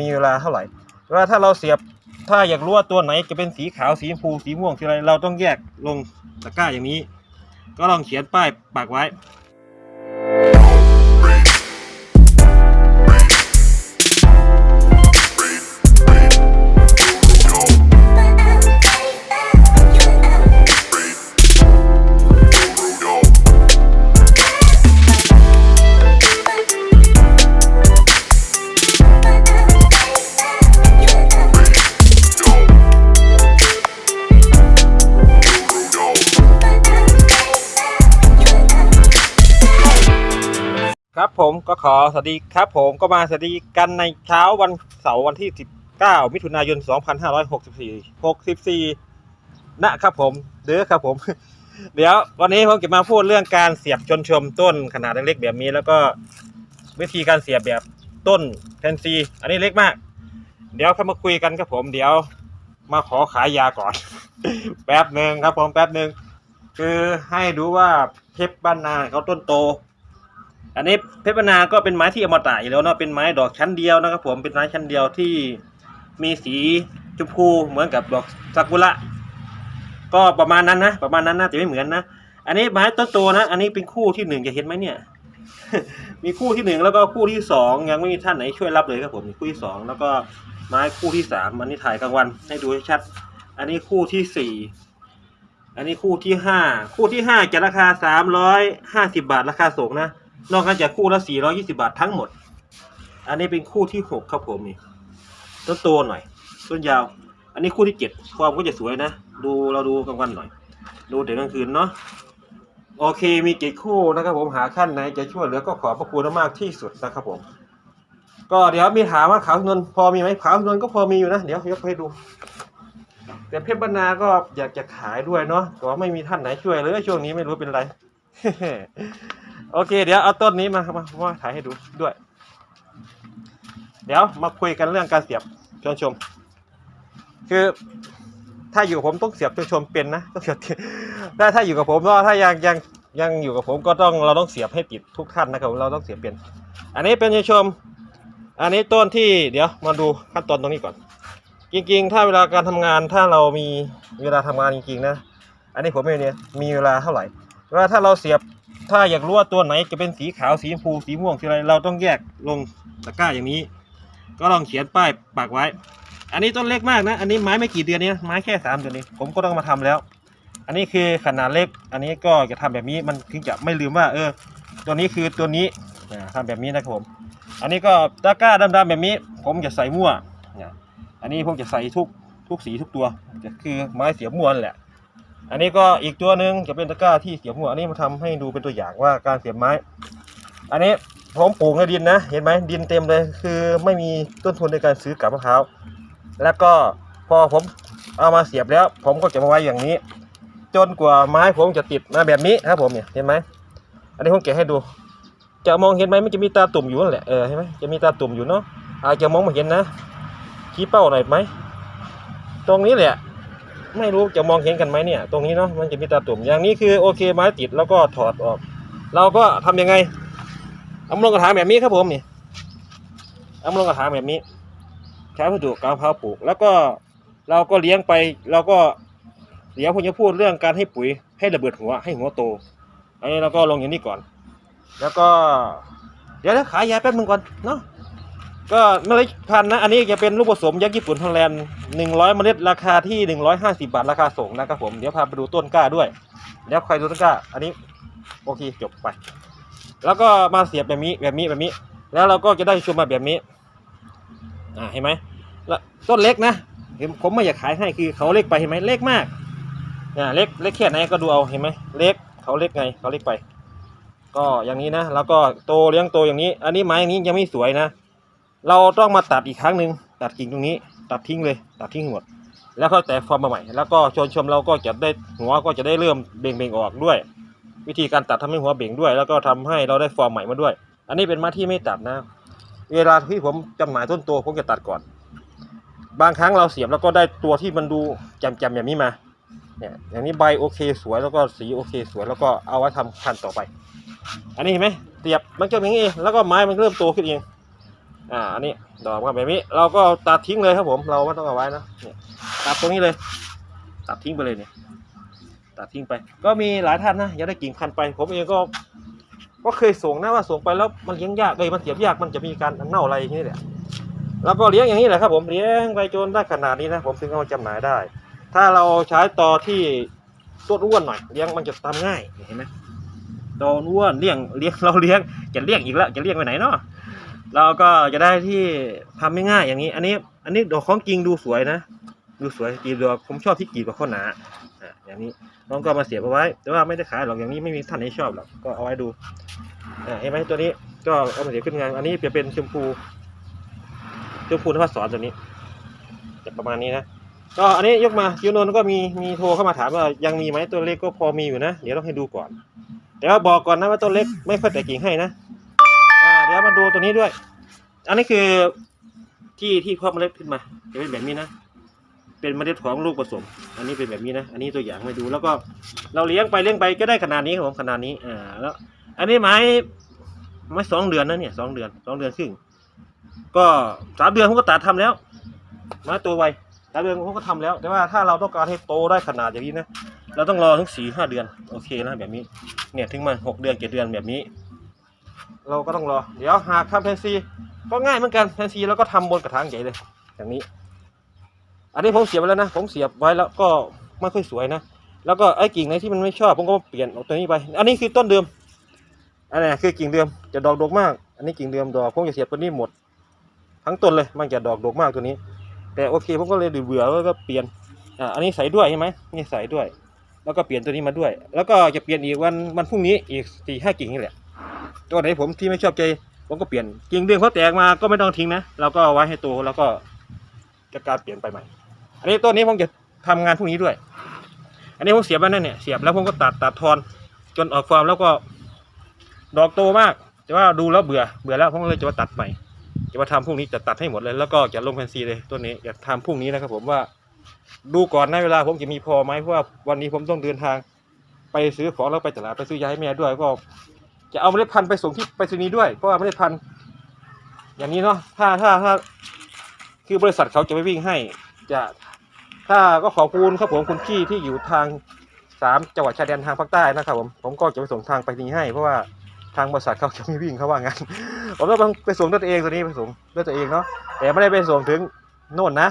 มีเวลาเท่าไหร่ว่าถ้าเราเสียบถ้าอยากรู้ว่าตัวไหนจะเป็นสีขาวสีชมพูสีม่วงสีอะไรเราต้องแยกลงตะกร้าอย่างนี้ ก็ลองเขียนป้ายปักไว้ ก็ขอสวัสดีครับผมก็มาสวัสดีกันในเช้าวันเสาร์วันที่ 19 มิถุนายน 2564 64 นะครับผมเด้อครับผม เดี๋ยววันนี้ผมจะมาพูดเรื่องการเสียบชนชมต้นขนาดเล็กๆแบบนี้ แล้วก็วิธีการเสียบแบบต้นแทนซีอันนี้เล็กมาก เดี๋ยวเข้ามาคุยกันครับผม เดี๋ยวมาขอขายยาก่อน แป๊บหนึ่งครับผมแป๊บหนึ่งคือให้ดูว่าเพชรบ้านนาเขาต้นโต อันนี้เพชรบรรณาก็เป็นไม้ที่อมตะอยู่แล้วเนาะเป็นไม้ดอกชั้นเดียวนะครับ ผมเป็นไม้ชั้นเดียวที่มีสีชมพูเหมือนกับดอกซากุระก็ประมาณนั้นนะประมาณนั้นนะแต่ไม่เหมือนนะอันนี้ไม้ต้นโตนะ อันนี้เป็นคู่ที่หนึ่งจะเห็นไหมเนี่ย มีคู่ที่หนึ่งแล้วก็คู่ที่สองยังไม่มีท่านไหนช่วยรับเลยครับผมคู่ที่สองแล้วก็ไม้คู่ที่สามอันนี้ถ่ายกลางวันให้ดูชัดอันนี้คู่ที่สี่อันนี้คู่ที่ห้าคู่ที่ห้าจะราคาสามร้อยห้าสิบาทราคาส่งนะ นอกจากคู่ละ420บาททั้งหมด อันนี้เป็นคู่ที่6ครับผมนี่ต้นโตหน่อยต้นยาว อันนี้คู่ที่7ความก็จะสวยนะ ดูเราดูกลางวันหน่อย ดูเดี๋ยวกลางคืนเนาะโอเคมีเจ็ดคู่นะครับผมหาขั้นไหนจะช่วยเหลือก็ขอพระคุณมากที่สุดนะครับผม ก็เดี๋ยวมีถามว่าขาวนวลพอมีไหมขาวนวลก็พอมีอยู่นะ เดี๋ยวยกให้ดู แต่เพชรบรรณาก็อยากจะขายด้วยเนาะแต่ว่าไม่มีท่านไหนช่วยเลยช่วงนี้ไม่รู้เป็นไร โอเค เดี๋ยวเอาต้นนี้มามามาถ่ายให้ดูด้วย เดี๋ยวมาคุยกันเรื่องการเสียบชวนชม คือ ถ้าอยู่ผมต้องเสียบชวนชมเป็นนะต้องเสียบถ้าถ้าอยู่กับผมก็ถ้ายังยังยังอยู่กับผมก็ต้องเราต้องเสียบให้ติดทุกท่านนะครับเราต้องเสียบเป็น อันนี้เป็นชวนชม อันนี้ต้นที่เดี๋ยวมาดูขั้นตอนตรงนี้ก่อน จริงๆ ถ้าเวลาการทำงานถ้าเรามีเวลาทำงานจริงๆนะ อันนี้ผมไม่เนี่ยมีเวลาเท่าไหร่ว่าถ้าเราเสียบ ถ้าอยากรู้ว่าตัวไหนจะเป็นสีขาวสีชมพูสีม่วงสีอะไร เราต้องแยกลงตะกร้าอย่างนี้ ก็ลองเขียนป้ายปักไว้ อันนี้ต้นเล็กมากนะ อันนี้ไม้ไม่กี่เดือนนี้ไม้แค่สามเดือนนี้ผมก็ต้องมาทำแล้ว อันนี้คือขนาดเล็ก อันนี้ก็จะทำแบบนี้มันถึงจะไม่ลืมว่า เออ ตัวนี้คือตัวนี้อ่าแบบนี้นะครับผม อันนี้ก็ตะกร้าดำๆแบบนี้ ผมจะใส่มั่วอันนี้ผมจะใส่ทุกทุกสีทุกตัวจะคือไม้เสียบมั่วนแหละ อันนี้ก็อีกตัวหนึ่งจะเป็นตะกร้าที่เสียบหัวอันนี้มาทำให้ดูเป็นตัวอย่างว่าการเสียบไม้ อันนี้ผมปลูกในดินนะ เห็นไหมดินเต็มเลย คือไม่มีต้นทุนในการซื้อกับมะพร้าวแล้วก็พอผมเอามาเสียบแล้ว ผมก็จะมาไว้อย่างนี้ จนกว่าไม้ผมจะติดมาแบบนี้ครับผมเนี่ยเห็นไหมอันนี้ผมแกะให้ดู จะมองเห็นไหมมันจะมีตาตุ่มอยู่นั่นแหละเออเห็นไหมจะมีตาตุ่มอยู่เนาะอาจจะมองไม่เห็นนะชี้เป้าหน่อยไหมตรงนี้แหละ ไม่รู้จะมองเห็นกันไหมเนี่ย ตรงนี้เนาะมันจะมีตาตุ่มอย่างนี้คือโอเคไม้ติดแล้วก็ถอดออก เราก็ทำยังไงเอามลงกระถางแบบนี้ครับผมนี่เอามลงกระถางแบบนี้ใช้วัสดุกาวมะพร้าปลูก แล้วก็เราก็เลี้ยงไปเราก็เดี๋ยวผมจะพูดเรื่องการให้ปุ๋ยให้ระเบิดหัวให้หัวโต อันนี้เราก็ลงอย่างนี้ก่อน แล้วก็ เดี๋ยวนะขายยาแป๊บนึงก่อนเนาะ ก็เมล็ดพันธุ์นะ อันนี้จะเป็นลูกผสมยักษ์ญี่ปุ่นฮอลแลนด์หนึ่งร้อยเมล็ดราคาที่หนึ่งร้อยห้าสิบาทราคาส่งนะครับผมเดี๋ยวพาไปดูต้นกล้าด้วยเดี๋ยวใครดูต้นกล้า อันนี้โอเคจบไป แล้วก็มาเสียบแบบนี้แบบนี้แบบนี้ แล้วเราก็จะได้ชมมาแบบนี้อ่าเห็นไหมแล้วต้นเล็กนะเห็นผมไม่อยากขายให้คือเขาเล็กไปเห็นไหมเล็กมากอ่าเล็กเล็กแค่ไหนก็ดูเอาเห็นไหมเล็กเขาเล็กไงเขาเล็กไป ก็อย่างนี้นะ แล้วก็โตเลี้ยงโตอย่างนี้ อันนี้ไม้อย่างนี้ยังไม่สวยนะ เราต้องมาตัดอีกครั้งหนึ่งตัดกิ่งตรงนี้ ตัดทิ้งเลย ตัดทิ้งหมด แล้วก็แต่ฟอร์มมาใหม่ แล้วก็ชวนชมเราก็จะได้หัวก็จะได้เริ่มเบ่งเบ่งออกด้วย วิธีการตัดทำให้หัวเบ่งด้วย แล้วก็ทำให้เราได้ฟอร์มใหม่มาด้วย อันนี้เป็นม้ที่ไม่ตัดนะ เวลาที่ผมจำหน่ายต้นตัวผมจะตัดก่อน บางครั้งเราเสียบแล้วก็ได้ตัวที่มันดูแจ่มๆแบบนี้มาเนี่ยอย่างนี้ใบโอเคสวยแล้วก็สีโอเคสวยแล้วก็เอาไว้ทำพันต่อไป อันนี้เห็นไหมเสียบมันจะเป็อย่างนี้เองแล้วก็ไม้มันเริ่มโตขึ้นเอง อ่าอันนี้ดอกมาแบบนี้ เราก็ตัดทิ้งเลยครับผม เราไม่ต้องเอาไว้นะเนี่ยตัดตรงนี้เลย ตัดทิ้งไปเลยเนี่ยตัดทิ้งไป ก็มีหลายท่านนะอยากได้กิ่งพันไป ผมเองก็ก็เคยส่งนะว่าส่งไปแล้วมันเลี้ยงยากเลยมันเสียบยากมันจะมีการเน่าอะไรอย่างนี้แหละแล้วก็เลี้ยงอย่างนี้แหละครับผมเลี้ยงไปจนได้ขนาดนี้นะผมถึงเอามาจำหน่ายได้ ถ้าเราใช้ต่อที่ต้นอ้วนหน่อยเลี้ยงมันจะทำง่ายเห็นไหมตอนอ้วนเลี้ยงเลี้ยงเราเลี้ยงจะเลี้ยงอีกแล้วจะเลี้ยงไปไหนเนาะ เราก็จะได้ที่ทำไม่ง่ายอย่างนี้ อันนี้ อันนี้ดอกของจริงดูสวยนะ ดูสวยกีบดอกผมชอบที่กีบกับข้าวหนาอะอย่างนี้น้องก็มาเสียบเอาไว้ แต่ว่าไม่ได้ขายหรอกอย่างนี้ไม่มีท่านไหนชอบหรอกก็เอาไว้ดูอะเห็นไหมตัวนี้ก็เอามาเสียบขึ้นงาน อันนี้จะเป็นชมพูชมพูนภัสสอนตัวนี้จะประมาณนี้นะก็อันนี้ยกมาคิวนน์ก็มีมีโทรเข้ามาถามว่ายังมีไหมตัวเล็กก็พอมีอยู่นะ เดี๋ยวต้องให้ดูก่อน แต่ว่าบอกก่อนนะว่าตัวเล็กไม่ค่อยแต่กิ่งให้นะ เดี๋ยวมาดูตัวนี้ด้วย อันนี้คือที่ที่เพาะเมล็ดขึ้นมาจะเป็นแบบนี้นะ เป็นเมล็ดของลูกผสม อันนี้เป็นแบบนี้นะ อันนี้ตัวอย่างให้ดู แล้วก็เราเลี้ยงไปเลี้ยงไปก็ได้ขนาดนี้ครับผมขนาดนี้ อ่า แล้ว อันนี้ไม้ไม้สองเดือนนะเนี่ยสองเดือนสองเดือนครึ่ง ก็สามเดือนผมก็ตัดทำแล้วไม้ตัวไวสามเดือนผมก็ทำแล้ว แต่ว่าถ้าเราต้องการให้โตได้ขนาดอย่างนี้นะ เราต้องรอถึงสี่ห้าเดือน โอเคนะแบบนี้ เนี่ยถึงมาหกเดือนเจ็ดเดือนแบบนี้ เราก็ต้องรอ เดี๋ยวหากทำแฟนซีก็ง่ายเหมือนกันแฟนซีแล้วก็ทำบนกระถางใหญ่เลย อย่างนี้ อันนี้ผมเสียบไว้แล้วนะผมเสียบไว้แล้วก็ไม่ค่อยสวยนะแล้วก็ไอ้กิ่งไหนที่มันไม่ชอบผมก็เปลี่ยนเอาตัวนี้ไป อันนี้คือต้นเดิมอันนี้คือกิ่งเดิมจะดอกดกมาก อันนี้กิ่งเดิมดอกผมจะเสียบตัวนี้หมด ทั้งต้นเลยมันจะดอกดกมากตัวนี้ แต่โอเคผมก็เลยเบื่อแล้วก็เปลี่ยนอ่าอันนี้ใส่ด้วยใช่ไหมนี่ใส่ด้วย แล้วก็เปลี่ยนตัวนี้มาด้วย แล้วก็จะเปลี่ยนอีกวันวันพรุ่งนี้อีกสี่ห้ากิ่งนี่แหละ ตัวไหนผมที่ไม่ชอบใจ ผมก็เปลี่ยนกิ่งเดือนเขาแตกมาก็ไม่ต้องทิ้งนะเราก็เอาไว้ให้โตแล้วก็จะการเปลี่ยนไปใหม่ อันนี้ต้นนี้ผมจะทำงานพวกนี้ด้วย อันนี้ผมเสียบไว้นั่นเนี่ยเสียบแล้วผมก็ตัดตัดทอนจนออกฟอร์มแล้วก็ดอกโตมาก แต่ว่าดูแล้วเบื่อเบื่อแล้วผมก็เลยจะมาตัดใหม่ จะมาทำพรุ่งนี้จะตัดให้หมดเลย แล้วก็จะลงแฟนซีเลยต้นนี้จะทำพรุ่งนี้นะครับ ผมว่าดูก่อนนะเวลาผมจะมีพอไหมเพราะว่าวันนี้ผมต้องเดินทาง ไปซื้อของแล้วไปตลาดไปซื้อยาให้แม่ด้วยก็ จะเอาเมล็ดพันธุ์ไปส่งที่ไปรษณีย์ด้วยเพราะว่าเมล็ดพันธุ์อย่างนี้เนาะถ้าถ้าถ้าคือบริษัทเขาจะไม่วิ่งให้ จะถ้าก็ขอบคุณครับผมคุณพี่ที่อยู่ทางสามจังหวัดชายแดนทางภาคใต้นะครับผมผมก็จะไปส่งทางไปรษณีย์ให้ เพราะว่าทางบริษัทเขาจะไม่วิ่งเขาว่างั้นผมต้องไปส่งด้วยตัวเองตัวนี้ไปส่งด้วยตัวเองเนาะแต่ไม่ได้ไปส่งถึงโน่นนะ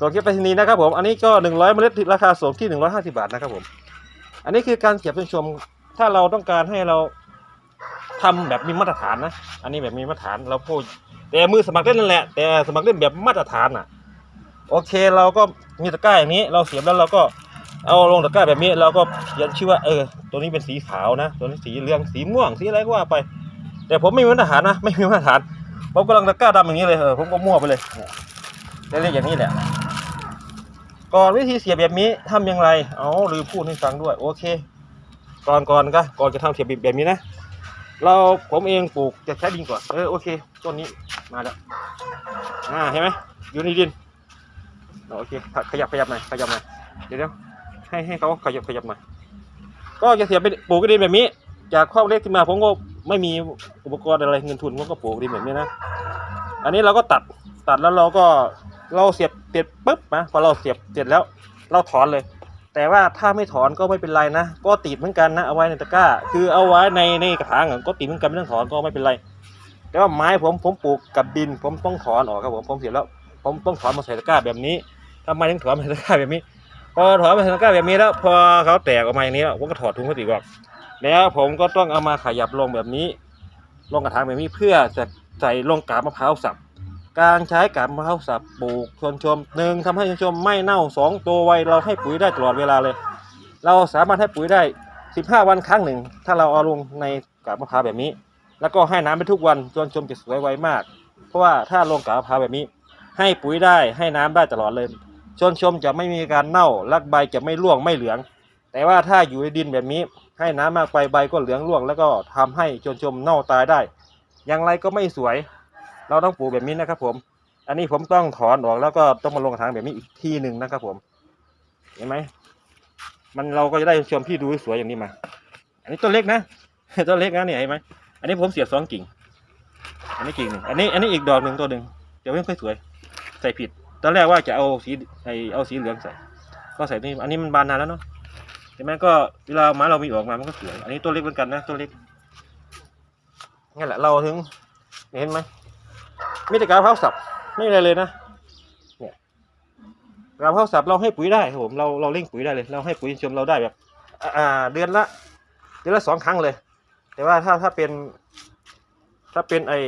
ส่งแค่ไปรษณีย์นะครับผมอันนี้ก็หนึ่งร้อยเมล็ดราคาส่งที่หนึ่งร้อยห้าสิบาทนะครับผม อันนี้คือการเสียบเป็นชมถ้าเราต้องการให้เรา ทำแบบมีมาตรฐานนะ อันนี้แบบมีมาตรฐานเราพูดแต่มือสมัครเล่นนั่นแหละ แต่สมัครเล่นแบบมาตรฐานอะ โอเคเราก็มีตะกร้าอย่างนี้ เราเสียบแล้วเราก็เอาลงตะกร้าแบบนี้ เราก็เขียนชื่อว่าเออ ตัวนี้เป็นสีขาวนะ ตัวนี้สีเหลืองสีม่วงสีอะไรก็ว่าไป แต่ผมไม่มีมาตรฐานนะไม่มีมาตรฐานผมกำลังตะกร้าดำอย่างนี้เลยเออผมก็มั่วไปเลยเนี่ยเรียกอย่างนี้แหละ ก่อนวิธีเสียบแบบนี้ทำอย่างไร เอาหรือพูดให้ฟังด้วย โอเค ก่อนก่อนก็ก่อนจะทำเสียบแบบนี้นะ เราผมเองปลูกจะใช้ดินก่อน เออโอเคต้นนี้มาแล้ว อ่าเห็นไหมอยู่ในดินโอเคขยับขยับหน่อยขยับหน่อยเดี๋ยวให้ให้เขาขยับขยับหน่อยก็จะเสียไปปลูกดินแบบนี้ จากครอเล็กขึ้นมาผมก็ไม่มีอุปกรณ์อะไรเงินทุนผมก็ปลูกดินแบบนี้นะ อันนี้เราก็ตัดตัดแล้วเราก็เราเสียบเสร็จปุ๊บนะพอเราเสียบเสร็จแล้ว เราถอนเลย แต่ว่าถ้าไม่ถอนก็ไม่เป็นไรนะ ก็ติดเหมือนกันนะเอาไว้ในตะกร้า คือเอาไว้ในในกระถางก็ติดเหมือนกันไม่ต้องถอนก็ไม่เป็นไร แต่ว่าไม้ผมผมปลูกกับดิน ผมต้องถอนออกครับผมผมเสียแล้วผมต้องถอนมาใส่ตะกร้าแบบนี้ทำไมถึงถอนมาใส่ตะกร้าแบบนี้ พอถอนมาใส่ตะกร้าแบบนี้แล้ว พอเขาแตกออกมาอย่างนี้วผมก็ถอดถุงพลาสติกออกแล้วผมก็ต้องเอามาขยับลงแบบนี้ ลงกระถางแบบนี้เพื่อจะใส่ลงกาบมะพร้าวสับ การใช้กาบมะพร้าวสับปลูกชวนชมหนึ่งทำให้ชวนชมไม่เน่าสองตัวไวเราให้ปุ๋ยได้ตลอดเวลาเลย เราสามารถให้ปุ๋ยได้ 15 วันครั้งหนึ่ง ถ้าเราเอาลงในกาบมะพร้าวแบบนี้ แล้วก็ให้น้ำไปทุกวันชวนชมจะสวยไวมาก เพราะว่าถ้าลงกาบมะพร้าวแบบนี้ ให้ปุ๋ยได้ให้น้ำได้ตลอดเลยชวนชมจะไม่มีการเน่ารักใบจะไม่ร่วงไม่เหลือง แต่ว่าถ้าอยู่ในดินแบบนี้ ให้น้ำมากไปใบก็เหลืองร่วง แล้วก็ทำให้ชวนชมเน่าตายได้ อย่างไรก็ไม่สวย เราต้องปลูกแบบนี้นะครับ ผม อันนี้ผมต้องถอนออกแล้วก็ต้องมาลงกระถางแบบนี้อีกที่หนึ่งนะครับ ผม เห็นไหมมันเราก็จะได้ชมที่ดูสวยอย่างนี้มา อันนี้ต้นเล็กนะต้นเล็กนะเนี่ยเห็นไหมอันนี้ผมเสียบสองกิ่ง อันนี้กิ่งหนึ่งอันนี้อันนี้อีกดอกหนึ่งตัวหนึ่งแต่ไม่ค่อยสวย ใส่ผิด ตอนแรกว่าจะเอาสีไอเอาสีเหลืองใส่ ก็ใส่นี่อันนี้มันบานนานแล้วเนาะใช่ไหมก็เวลาไม้เรามีออกมามันก็สวย อันนี้ตัวเล็กเหมือนกันนะตัวเล็กนี่นแหละเราถึงเห็นไหม มีแต่การเผาสับไม่มีอะไรเลยนะเนี่ยการเผาสับเราให้ปุ๋ยได้ครับผมเราเราเร่งปุ๋ยได้เลย เราให้ปุ๋ยชมเราได้แบบอ่าเดือนละเดือนละสองครั้งเลย แต่ว่าถ้าถ้าเป็น ถ้าเป็นไอ้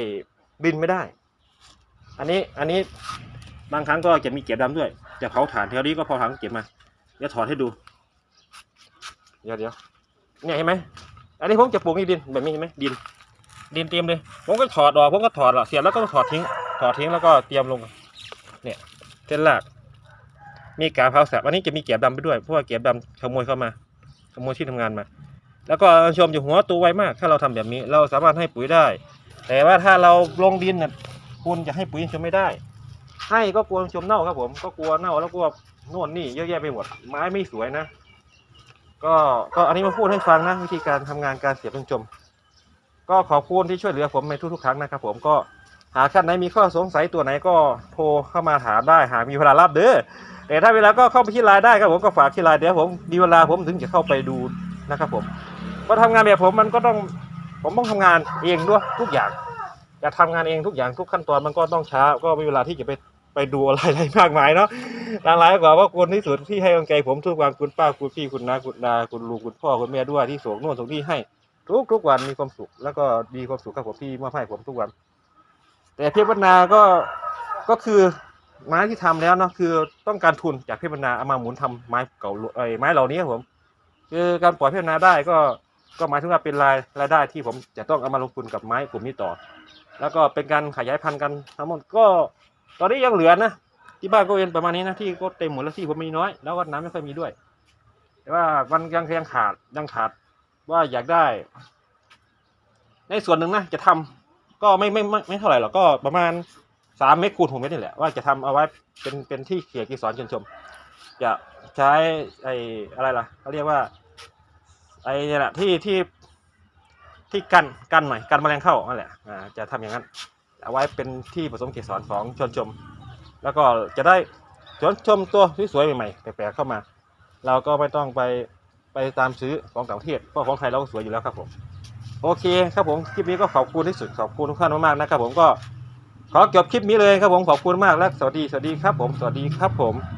บินไม่ได้ อันนี้อันนี้บางครั้งก็จะมีเก็บดำด้วย จะเผาถ่านแถวนี้ก็เผาถ่านเก็บมาเดี๋ยวถอดให้ดูเดี๋ยวเดี๋ยวเนี่ยเห็นไหมอันนี้ผมจะปลูกในดินแบบนี้เห็นไหมดิน ดินเตรียมเลย ผมก็ถอดออกผมก็ถอดออเสียบแล้วก็ถอดทิ้ง ถอดทิ้งแล้วก็เตรียมลง เนี่ยเส้นลากมีการเผาแสบอันนี้จะมีเก็บดำไปด้วยเพราะว่าเก็บดำขโมยเข้ามา ขโมยที่ทำงานมา แล้วก็ชมอยู่หัวตัวไวมาก ถ้าเราทำแบบนี้ เราสามารถให้ปุ๋ยได้ แต่ว่าถ้าเราลงดินเนี่ยคุณจะให้ปุ๋ยชมไม่ได้ ให้ก็กลัวชมเน่าครับผม ก็กลัวเน่าแล้วกลัวโน่นนี่เยอะแยะไปหมด ไม้ไม่สวยนะ ก็ก็อันนี้มาพูดให้ฟังนะวิธีการทำงานการเสียบชม ก็ขอบคุณที่ช่วยเหลือผมในทุกๆครั้งนะครับ ผมก็หากท่านไหนมีข้อสงสัยตัวไหนก็โทรเข้ามาถามได้หากมีเวลารับเด้อแต่ถ้าเวลาก็เข้าไปที่ไลน์ได้ครับผมก็ฝากที่ไลน์เดี๋ยวผมมีเวลาผมถึงจะเข้าไปดูนะครับ ผมก็ทำงานแบบผมมันก็ต้องผมต้องทำงานเองด้วยทุกอย่างจะทำงานเองทุกอย่างทุกขั้นตอนมันก็ต้องช้า ก็มีเวลาที่จะไปไปดูอะไรอะไรมากมายเนาะหลายหลายกว่าว่าคนที่สุดที่ให้กำลังใจผมทุกวันคุณป้าคุณพี่คุณน้าคุณนาคุณลุงคุณพ่อคุณแม่ด้วยที่ส่งโน่นส่งนี่ให้ ทุกทุกวันมีความสุข แล้วก็มีความสุขกับผมที่มอบให้ผมทุกวัน แต่เพชรบรรณาก็ก็คือไม้ที่ทำแล้วเนาะคือต้องการทุนจากเพชรบรรณาเอามาหมุนทำไม้เก่าไอ้ไม้เหล่านี้ครับผม คือการปล่อยเพชรบรรณาได้ก็ก็หมายถึงว่าเป็นรายรายได้ที่ผมจะต้องเอามาลงทุนกับไม้กลุ่มนี้ต่อ แล้วก็เป็นการขยายพันธุ์กันทั้งหมดก็ ตอนนี้ยังเหลือนะที่บ้านก็เป็นประมาณนี้นะที่ก็เต็มหมดแล้วที่ผมมีน้อย แล้วก็น้ำไม่ค่อยมีด้วย แต่ว่ามันยังยังขาดยังขาด ว่าอยากได้ ในส่วนหนึ่งนะจะทำก็ไม่ไม่ไม่ไม่เท่าไหร่หรอกก็ประมาณสามเมตรคูณหกเมตรนี่แหละว่าจะทำเอาไว้เป็นเป็นที่เขียกีสอนชนชม จะใช้ไอ้อะไรล่ะเขาเรียกว่า ไอ้เนี่ยแหละที่ที่ที่กันกันหน่อยกันแมลงเข้านั่นแหละอ่าจะทำอย่างนั้นเอาไว้เป็นที่ผสมเกสรของชนชม แล้วก็จะได้ชนชมตัวที่สวยๆใหม่ๆแปลกๆเข้ามา เราก็ไม่ต้องไป ไปตามซื้อของต่างประเทศเพราะของไทยเราก็สวยอยู่แล้วครับผมโอเคครับผมคลิปนี้ก็ขอบคุณที่สุดขอบคุณทุกท่านมากๆนะครับผมก็ขอจบคลิปนี้เลยครับผมขอบคุณมากและสวัสดีสวัสดีครับผมสวัสดีครับผม